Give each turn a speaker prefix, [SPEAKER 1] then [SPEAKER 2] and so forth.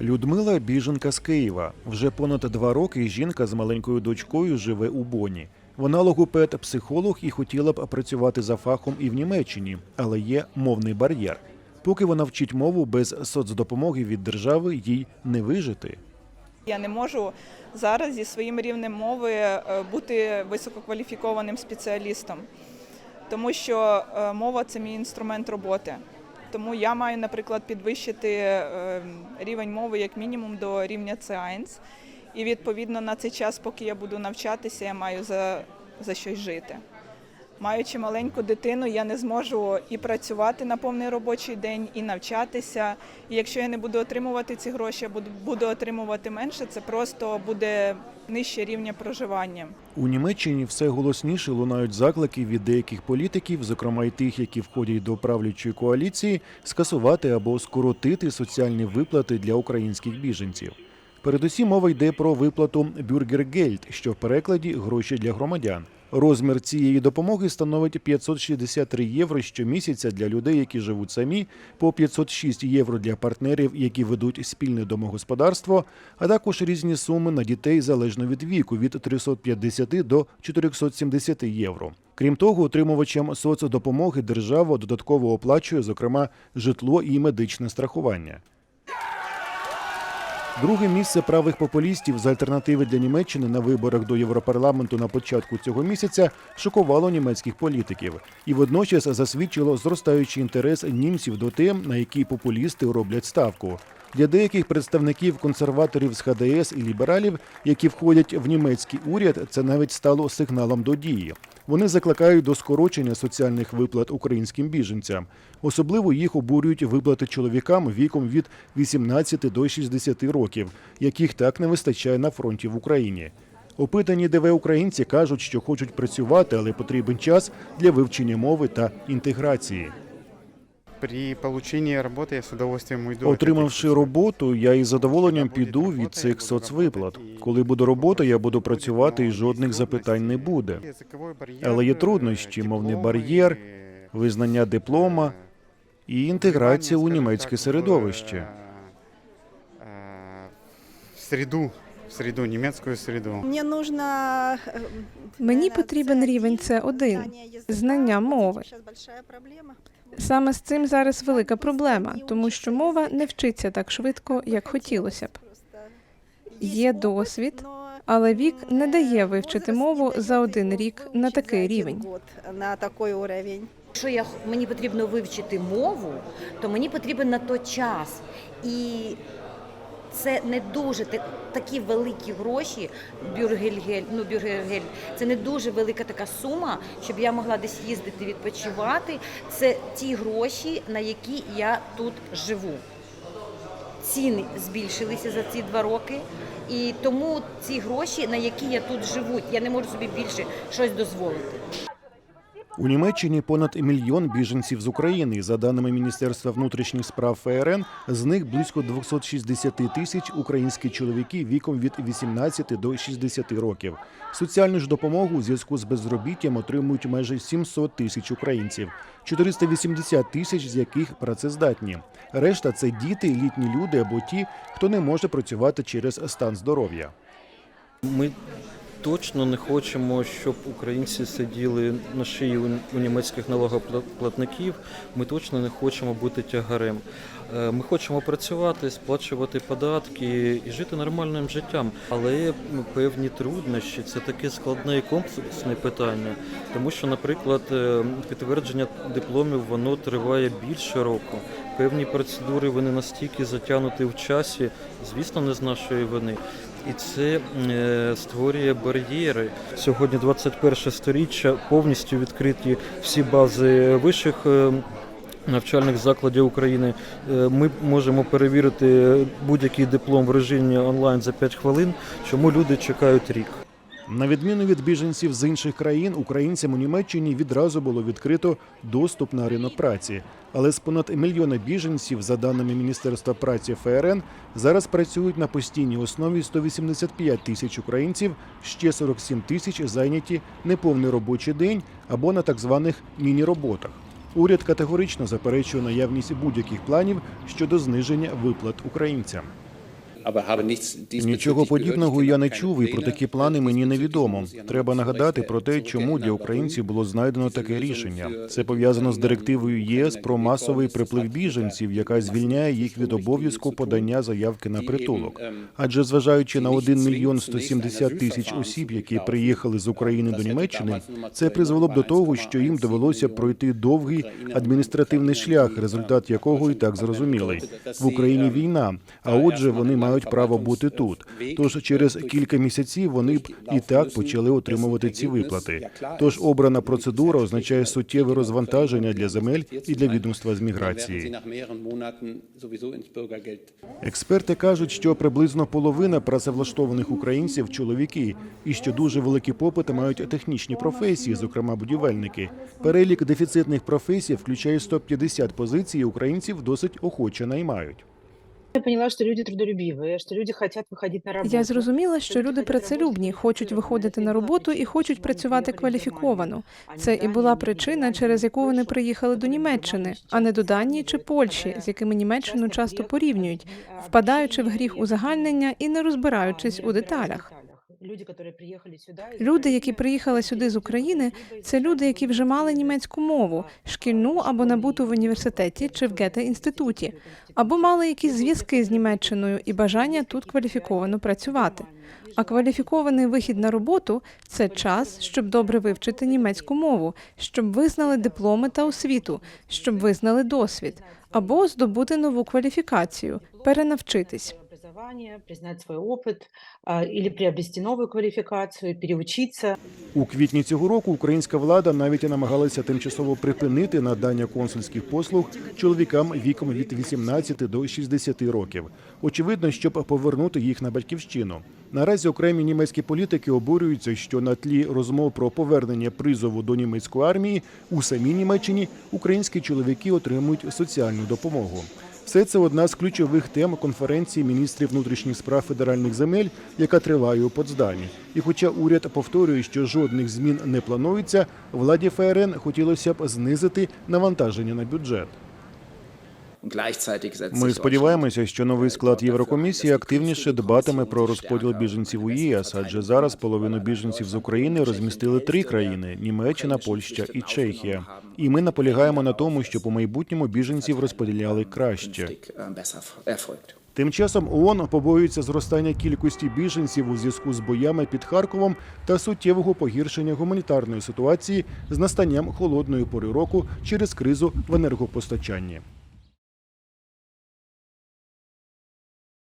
[SPEAKER 1] Людмила біженка з Києва. Вже понад два роки жінка з маленькою дочкою живе у Боні. Вона логопед, психолог і хотіла б працювати за фахом і в Німеччині, але є мовний бар'єр. Поки вона вчить мову без соцдопомоги від держави, їй не вижити.
[SPEAKER 2] Я не можу зараз зі своїм рівнем мови е, бути висококваліфікованим спеціалістом, тому що е, мова це мій інструмент роботи. Тому я маю, наприклад, підвищити е, рівень мови як мінімум до рівня C1. І відповідно на цей час, поки я буду навчатися, я маю за, за щось жити. Маючи маленьку дитину, я не зможу і працювати на повний робочий день, і навчатися. І якщо я не буду отримувати ці гроші, я буду, отримувати менше, це просто буде нижче рівня проживання.
[SPEAKER 1] У Німеччині все голосніше лунають заклики від деяких політиків, зокрема й тих, які входять до правлячої коаліції, скасувати або скоротити соціальні виплати для українських біженців. Передусім мова йде про виплату бюргергельд, що в перекладі гроші для громадян. Розмір цієї допомоги становить 563 євро щомісяця для людей, які живуть самі, по 506 євро для партнерів, які ведуть спільне домогосподарство, а також різні суми на дітей залежно від віку від 350 до 470 євро. Крім того, отримувачам соцдопомоги держава додатково оплачує, зокрема, житло і медичне страхування. Друге місце правих популістів з альтернативи для Німеччини на виборах до Європарламенту на початку цього місяця шокувало німецьких політиків і водночас засвідчило зростаючий інтерес німців до тем, на які популісти роблять ставку. Для деяких представників консерваторів з ХДС і лібералів, які входять в німецький уряд, це навіть стало сигналом до дії. Вони закликають до скорочення соціальних виплат українським біженцям. Особливо їх обурюють виплати чоловікам віком від 18 до 60 років, яких так не вистачає на фронті в Україні. Опитані ДВ українці кажуть, що хочуть працювати, але потрібен час для вивчення мови та інтеграції.
[SPEAKER 3] При получении работы я с удовольствием уйду.
[SPEAKER 1] Отримавши роботу, я із задоволенням піду від цих соцвиплат. Коли буде робота, я буду працювати і жодних запитань не буде. Але є
[SPEAKER 3] е,
[SPEAKER 1] труднощі, мовний бар'єр,
[SPEAKER 3] е,
[SPEAKER 1] Визнання диплома і інтеграція у німецьке середовище.
[SPEAKER 3] е, е, В среду, в среду, німецьку среду.
[SPEAKER 4] Мені нужно е,
[SPEAKER 5] Мені потрібен рівень С1 знання мови. Саме з цим зараз велика проблема, тому що мова не вчиться так швидко, як хотілося б. Є досвід, але вік не дає вивчити мову за один рік на такий рівень.
[SPEAKER 6] Якщо я мені потрібно вивчити мову, то мені потрібен на то час. І це не дуже такі великі гроші. Бюргельгель, ну бюргельгель, це не дуже велика така сума, щоб я могла десь їздити відпочивати. Це ті гроші, на які я тут живу. Ціни збільшилися за ці два роки, і тому ці гроші, на які я тут живу, я не можу собі більше щось дозволити.
[SPEAKER 1] У Німеччині понад мільйон біженців з України. За даними Міністерства внутрішніх справ ФРН, з них близько 260 тисяч українські чоловіки віком від 18 до 60 років. Соціальну ж допомогу у зв'язку з безробіттям отримують майже 700 тисяч українців, 480 тисяч з яких працездатні. Решта це діти, літні люди або ті, хто не може працювати через стан здоров'я.
[SPEAKER 7] Ми точно не хочемо, щоб українці сиділи на шиї у німецьких налогоплатників. Ми точно не хочемо бути тягарем. Е, Ми хочемо працювати, сплачувати податки і жити нормальним життям. Але певні труднощі. Це таке складне і комплексне питання, тому що, наприклад, е, підтвердження дипломів воно триває більше року. Певні процедури вони настільки затягнуті в часі, звісно, не з нашої вини. І це е, створює бар'єри. Сьогодні 21 сторіччя, повністю відкриті всі бази вищих е, навчальних закладів України. Е, Ми можемо перевірити будь-який диплом в режимі онлайн за 5 хвилин, чому люди чекають рік.
[SPEAKER 1] На відміну від біженців з інших країн, українцям у Німеччині відразу було відкрито доступ на ринок праці. Але з понад мільйона біженців, за даними Міністерства праці ФРН, зараз працюють на постійній основі 185 тисяч українців, ще 47 тисяч зайняті неповний робочий день або на так званих міні-роботах. Уряд категорично заперечує наявність будь-яких планів щодо зниження виплат українцям. Нічого подібного я не чув, і про такі плани мені невідомо. Треба нагадати про те, чому для українців було знайдено таке рішення. Це пов'язано з директивою ЄС про масовий приплив біженців, яка звільняє їх від обов'язку подання заявки на притулок. Адже зважаючи на 1 мільйон 170 тисяч осіб, які приїхали з України до Німеччини, це призвело б до того, що їм довелося пройти довгий адміністративний шлях, результат якого і так зрозумілий. В Україні війна, а отже, вони мають право бути тут. Тож через кілька місяців вони б і так почали отримувати ці виплати. Тож обрана процедура означає суттєве розвантаження для земель і для відомства з міграції. Експерти кажуть, що приблизно половина працевлаштованих українців чоловіки, і що дуже великий попит мають технічні професії, зокрема будівельники. Перелік дефіцитних професій включає 150 позицій. Українців досить охоче наймають.
[SPEAKER 8] Я поняла, що люди трудолюбиві, що люди хочуть виходити на роботу.
[SPEAKER 5] Я зрозуміла, що люди працелюбні, хочуть виходити на роботу і хочуть працювати кваліфіковано. Це і була причина, через яку вони приїхали до Німеччини, а не до Данії чи Польщі, з якими Німеччину часто порівнюють, впадаючи в гріх узагальнення і не розбираючись у деталях.
[SPEAKER 8] Люди, которые приехали сюда,
[SPEAKER 5] Люди, які приїхали сюди з України, це люди, які вже мали німецьку мову, шкільну або набуту в університеті чи в гете інституті, або мали якісь зв'язки з Німеччиною і бажання тут кваліфіковано працювати. А кваліфікований вихід на роботу це час, щоб добре вивчити німецьку мову, щоб визнали дипломи та освіту, щоб визнали досвід, або здобути нову кваліфікацію, перенавчитись.
[SPEAKER 8] Образование, признать свой опыт или приобрести новую квалификацию, переучиться.
[SPEAKER 1] У квітні цього року українська влада навіть і намагалася тимчасово припинити надання консульських послуг чоловікам віком від 18 до 60 років. Очевидно, щоб повернути їх на батьківщину. Наразі окремі німецькі політики обурюються, що на тлі розмов про повернення призову до німецької армії у самій Німеччині українські чоловіки отримують соціальну допомогу. Все це одна з ключових тем конференції міністрів внутрішніх справ федеральних земель, яка триває у Потсдамі. І хоча уряд повторює, що жодних змін не планується, владі ФРН хотілося б знизити навантаження на бюджет. Ми сподіваємося, що новий склад Єврокомісії активніше дбатиме про розподіл біженців у ЄС, адже зараз половину біженців з України розмістили три країни: Німеччина, Польща і Чехія. І ми наполягаємо на тому, щоб у майбутньому біженців розподіляли краще. Тим часом ООН побоюється зростання кількості біженців у зв'язку з боями під Харковом та суттєвого погіршення гуманітарної ситуації з настанням холодної пори року через кризу в енергопостачанні.